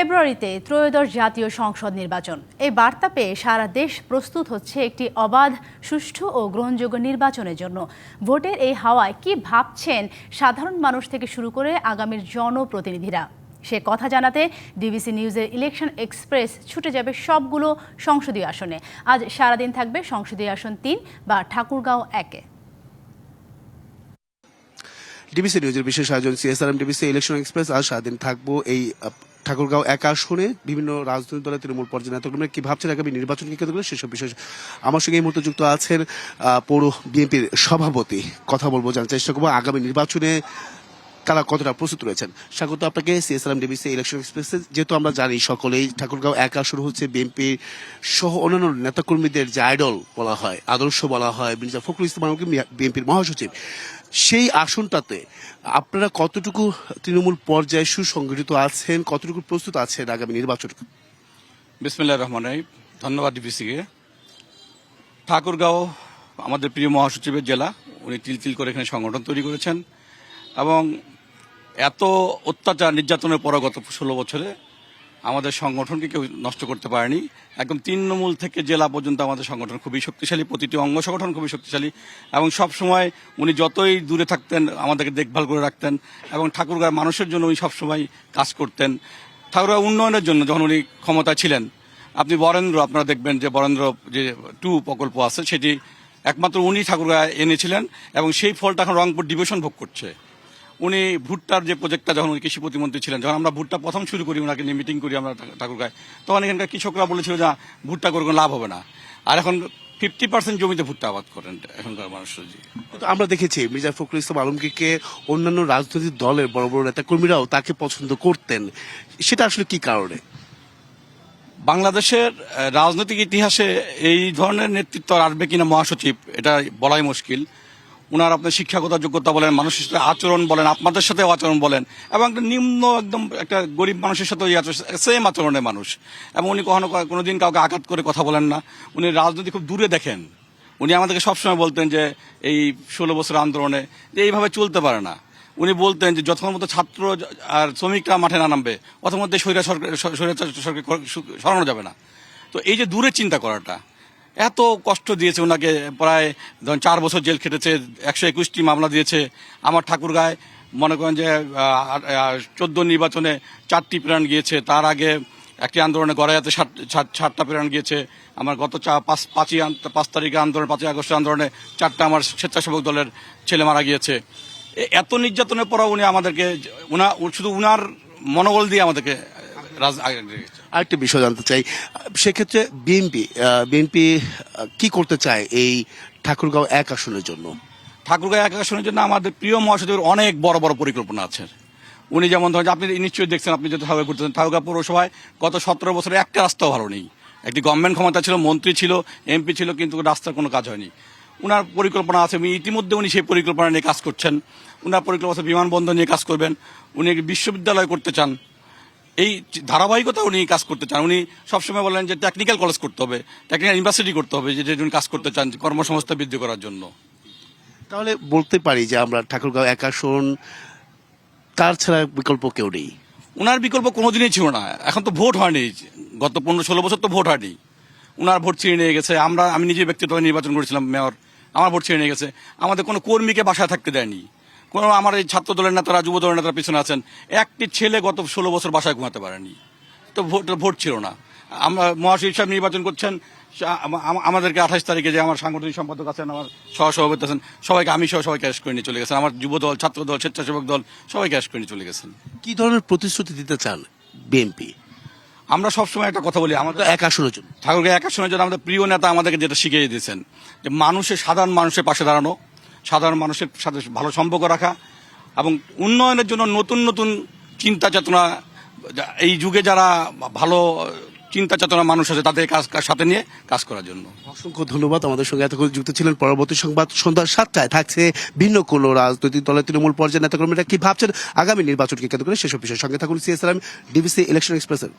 ফেব্রুয়ারিতে ত্রয়োদশ জাতীয় সংসদ নির্বাচন। এই বার্তা পেয়ে সারা দেশ প্রস্তুত হচ্ছে একটি অবাধ, সুষ্ঠু ও গ্রহণযোগ্য নির্বাচনের জন্য। ভোটের এই হাওয়ায় কি ভাবছেন সাধারণ মানুষ থেকে শুরু করে আগামীর জনপ্রতিনিধিরা? সে কথা জানাতে ডিবিসি নিউজের ইলেকশন এক্সপ্রেস ছুটে যাবে সবগুলো সংসদীয় আসনে। আজ সারাদিন থাকবে সংসদীয় আসন তিন বা ঠাকুরগাঁও একে। ডিবিসি নিউজের বিশেষ আয়োজন, সিএসআরএম, ডিবিসি ইলেকশন এক্সপ্রেস। আজ সারাদিন থাকব এই ঠাকুরগাঁও এক আসনে বিভিন্ন রাজনৈতিক দলের তৃণমূল পর্যায়ে নেতাকর্মীরা কি ভাবছেন আগামী নির্বাচনকে কেন্দ্র করে? সেসব বিষয় আমার সঙ্গে এই মুহূর্তে যুক্ত আছেন পৌর বিএনপির সভাপতি। কথা বলব জানার চেষ্টা করব আগামী নির্বাচনে তারা কতটা প্রস্তুত রয়েছেন? স্বাগত আপনাকে সিএসআরএম ডিবিসি ইলেকশন এক্সপ্রেসে যেহেতু আমরা জানি সকলেই ঠাকুরগাঁও একা শুরু হচ্ছে বিএনপি সহ অন্যান্য নেতাকর্মীদের যে আইডল বলা হয়, আদর্শ বলা হয়, মির্জা ফখরুল ইসলাম বিএনপির মহাসচিব, সেই আসনটাতে আপনারা কতটুকু তৃণমূল পর্যায়ে সুসংগঠিত আছেন, কতটুকু প্রস্তুত আছেন আগামী নির্বাচন? বিসমিল্লাহ রহমান রাহিম। ধন্যবাদ ডিপিসিকে ঠাকুরগাঁও আমাদের প্রিয় মহাসচিবের জেলা, উনি তিল তিল করে এখানে সংগঠন তৈরি করেছেন। এবং এত অত্যাচার নির্যাতনের পর গত ষোলো বছরে আমাদের সংগঠনকে কেউ নষ্ট করতে পারেনি। একদম তৃণমূল থেকে জেলা পর্যন্ত আমাদের সংগঠন খুবই শক্তিশালী, প্রতিটি অঙ্গ সংগঠন খুবই শক্তিশালী এবং সব সময় উনি যতই দূরে থাকতেন আমাদেরকে দেখভাল করে রাখতেন এবং ঠাকুরগাঁর মানুষের জন্য উনি সবসময় কাজ করতেন। ঠাকুরগাঁও উন্নয়নের জন্য যখন উনি ক্ষমতা ছিলেন, আপনি বরেন্দ্র, আপনারা দেখবেন যে বরেন্দ্র যে টু প্রকল্প আছে, সেটি একমাত্র উনি ঠাকুরগাঁয় এনেছিলেন এবং সেই ফলটা এখন রংপুর ডিভিশন ভোগ করছে। উনি ভুট্টার যে প্রজেক্টটা যখন উনি কৃষি প্রতিমন্ত্রী ছিলেন যখন আমরা ভুট্টা প্রথম শুরু করি ওনাকে নিয়ে মিটিং করি আমরা ঠাকুরগাঁয় তখন এখানকার কৃষকরা বলেছিল যে ভুট্টা করে কোনো লাভ হবে না। আর এখন ফিফটি পার্সেন্ট জমিতে ভুট্টা আবাদ করেন এখনকার মানুষরা কিন্তু আমরা দেখেছি মির্জা ফখরুল ইসলাম আলমগীরকে অন্যান্য রাজনৈতিক দলের বড় বড় নেতা কর্মীরাও তাকে পছন্দ করতেন। সেটা আসলে কি কারণে? বাংলাদেশের রাজনৈতিক ইতিহাসে এই ধরনের নেতৃত্ব আসবে কিনা মহাসচিব এটা বলাই মুশকিল। উনার আপনার শিক্ষাগত যোগ্যতা বলেন, মানুষের সাথে আচরণ বলেন, আপনাদের সাথে আচরণ বলেন, এবং একটা নিম্ন একদম একটা গরিব মানুষের সাথে ওই সেম আচরণের মানুষ। এবং উনি কখনো কোনো দিন কাউকে আঘাত করে কথা বলেন না। উনি রাজনীতি খুব দূরে দেখেন। উনি আমাদেরকে সবসময় বলতেন যে, এই ষোলো বছর আন্দোলনে যে এইভাবে চলতে পারে না। উনি বলতেন যে, যতক্ষণ মতো ছাত্র আর শ্রমিকরা মাঠে না নামবে অত মধ্যে সরকার সরকার সরানো যাবে না। তো এই যে দূরে চিন্তা করাটা এত কষ্ট দিয়েছে ওনাকে। প্রায় ধরুন চার বছর জেল খেটেছে, একশো একুশটি মামলা দিয়েছে। আমার ঠাকুরগায় মনে করেন যে চোদ্দ নির্বাচনে চারটি প্রাণ গিয়েছে। তার আগে একটি আন্দোলনে গড়াইয়াতে ষাট, ষাট- ষাটটা প্রেরণ গিয়েছে। আমার গত চা- পাঁচ, পাঁচই পাঁচ তারিখে আন্দোলন, পাঁচই আগস্ট আন্দোলনে চারটা আমার স্বেচ্ছাসেবক দলের ছেলে মারা গিয়েছে। এত নির্যাতনের পরও উনি আমাদেরকে, উনা, শুধু উনার মনোবল দিয়ে আমাদেরকে। আরেকটি বিষয় জানতে চাই। সেক্ষেত্রে বিএনপি বিএনপি কি করতে চায় এই ঠাকুরগাঁও এক আসনের জন্য? ঠাকুরগাঁও এক আসনের জন্য আমাদের প্রিয় মহাসচিবের অনেক বড় বড় পরিকল্পনা আছে। উনি যেমন ধরেন আপনি নিশ্চয়ই দেখছেন আপনি যদি ঠাকুরগাঁও ঘুরতেছেন ঠাকুরগাঁও পৌরসভায় গত সতেরো বছরে একটা রাস্তাও ভালো নেই। একটি গভর্নমেন্ট ক্ষমতা ছিল মন্ত্রী ছিল এমপি ছিল কিন্তু রাস্তার কোনো কাজ হয়নি। উনার পরিকল্পনা আছে উনি ইতিমধ্যে উনি সেই পরিকল্পনা নিয়ে কাজ করছেন। উনার পরিকল্পনা আছে বিমানবন্দর নিয়ে কাজ করবেন। উনি একটি বিশ্ববিদ্যালয় করতে চান। এই ধারাবাহিকতা উনি কাজ করতে চান। উনি সবসময় বলেন যে টেকনিক্যাল কলেজ করতে হবে টেকনিক্যাল ইউনিভার্সিটি করতে হবে যে যে উনি কাজ করতে চান কর্মসংস্থা বৃদ্ধি করার জন্য। তাহলে বলতে পারি যে আমরা ঠাকুরগাঁও এক আসন তার ছাড়া বিকল্প কেউ নেই। উনার বিকল্প কোনোদিনই ছিল না। এখন তো ভোট হয়নি। গত পনেরো ষোলো বছর তো ভোট হয়নি। উনার ভোট ছিঁড়ে নিয়ে গেছে। আমরা আমি নিজে ব্যক্তিগতভাবে নির্বাচন করেছিলাম মেয়র। আমার ভোট ছিঁড়ে নিয়ে গেছে। আমাদের কোনো কর্মীকে বাসায় থাকতে দেয়নি। কোনো আমার এই ছাত্র দলের নেতারা যুব দলের নেতারা পিছনে আছেন। একটি ছেলে গত ষোলো বছর বাসায় ঘুমাতে পারেনি। তো ভোট ভোট ছিল না। আমরা মহাশিব সাহেব নির্বাচন করছেন। আমাদেরকে আঠাশ তারিখে যে আমার সাংগঠনিক সম্পাদক আছেন আমার সহসভাপতি আছেন সবাইকে আমি সহ সবাইকে অ্যারেস্ট করে নিয়ে চলে গেছেন। আমার যুব দল ছাত্র দল স্বেচ্ছাসেবক দল সবাইকে অ্যারেস্ট করে নিয়ে চলে গেছেন। কি ধরনের প্রতিশ্রুতি দিতে চান বিএনপি? আমরা সবসময় একটা কথা বলি আমাদের এক আসনের জন্য। ঠাকুরকে এক সময় জন্য আমাদের প্রিয় নেতা আমাদেরকে যেটা শিখিয়ে দিয়েছেন যে মানুষের সাধারণ মানুষের পাশে দাঁড়ানো সাধারণ মানুষের সাথে ভালো সম্পর্ক রাখা এবং উন্নয়নের জন্য নতুন নতুন চিন্তা চেতনা, এই যুগে যারা ভালো চিন্তা চেতনা মানুষ আছে, তাদের কাজ, সাথে নিয়ে কাজ করার জন্য। অসংখ্য ধন্যবাদ আমাদের সঙ্গে এতক্ষণ যুক্ত ছিলেন। পরবর্তী সংবাদ সন্ধ্যা সাতটায় থাকছে ভিন্ন কোনো রাজনৈতিক দলের তৃণমূল পর্যায়ের নেতাকর্মীরা কি ভাবছেন? আগামী নির্বাচনকে কেন্দ্র করে সেসব বিষয়ের সঙ্গে থাকুন। সিএসআর ডিবিসি ইলেকশন এক্সপ্রেসের